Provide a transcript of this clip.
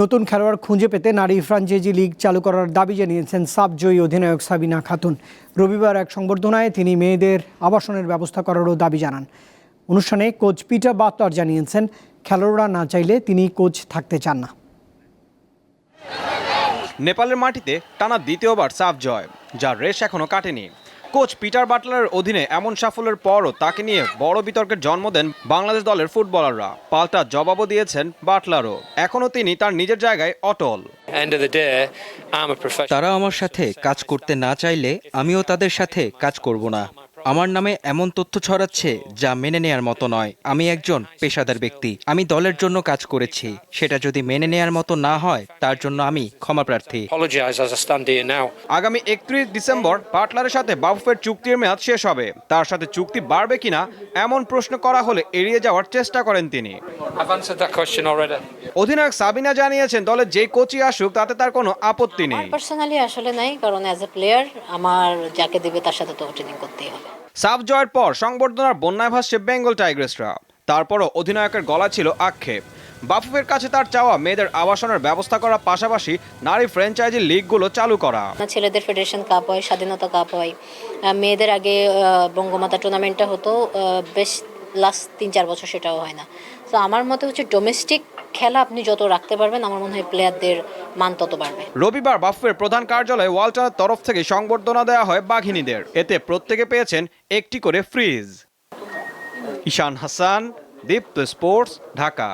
নতুন খেলোয়াড় খুঁজে পেতে নারী ফ্রাঞ্চাইজি লিগ চালু করার দাবি জানিয়েছেন সাবজয়ী অধিনায়ক সাবিনা খাতুন। রবিবার এক সংবর্ধনায় তিনি মেয়েদের আবাসনের ব্যবস্থা করারও দাবি জানান। অনুষ্ঠানে কোচ পিটার বাতলার জানিয়েছেন, খেলোয়াড়রা না চাইলে তিনি কোচ থাকতে চান না। নেপালের মাটিতে টানা দ্বিতীয়বার সাফ জয় যার রেশ এখনও কাটেনি। কোচ পিটার বাটলারের অধীনে এমন সাফল্যের পরও তাকে নিয়ে বড় বিতর্কের জন্ম দেন বাংলাদেশ দলের ফুটবলাররা। পাল্টা জবাবও দিয়েছেন বাটলারও। এখনও তিনি তার নিজের জায়গায় অটল. তারা আমার সাথে কাজ করতে না চাইলে আমিও তাদের সাথে কাজ করব না। আমার নামে এমন তথ্য ছড়াচ্ছে যা মেনে নেয়ার মতো নয়। আমি একজন পেশাদার ব্যক্তি। আমি দলের জন্য কাজ করেছি। সেটা যদি মেনে নেয়ার মতো না হয় তার জন্য আমি ক্ষমা প্রার্থী. আগামী একত্রিশ ডিসেম্বর বাটলারের সাথে বাফুফের চুক্তির মেয়াদ শেষ হবে। তার সাথে চুক্তি বাড়বে কিনা এমন প্রশ্ন করা হলে এড়িয়ে যাওয়ার চেষ্টা করেন তিনি. অধিনায়ক সাবিনা জানিয়েছেন দলের যে কোচই আসুক তাতে তার কোনো আপত্তি নেই। পার্সোনালি আসলে নাই কারণ অ্যাজ এ প্লেয়ার আমার যাকে দেবে তার সাথে তো ট্রেনিং করতেই হবে। সাফ জয়ের পর সংবর্ধনার বন্যায় ভাসছে বেঙ্গল টাইগ্রেসরা। তারপরও অধিনায়কের গলা ছিল আক্ষেপ। বাফুফের কাছে তার চাওয়া মেয়েদের আবাসনের ব্যবস্থা করার পাশাপাশি নারী ফ্র্যাঞ্চাইজি লিগগুলো চালু করা। ছেলেদের ফেডারেশন কাপ হয়, স্বাধীনতা কাপ হয়। মেয়েদের আগে বঙ্গমাতা টুর্নামেন্টটা হতো বেশ লাস্ট তিন চার বছর সেটাও হয় না। তো আমার মতে হচ্ছে ডোমেস্টিক খেলা আপনি যত রাখতে পারবেন, আমার মনে হয় প্লেয়ারদের মান তত বাড়বে। রবিবার বাফুফের প্রধান কার্যালয়ে ওয়াল্টার তরফ থেকে সংবর্ধনা দেওয়া হয় বাঘিনীদের। এতে প্রত্যেকে পেয়েছেন একটি করে ফ্রিজ ঈশান হাসান, দীপ্ত স্পোর্টস, ঢাকা।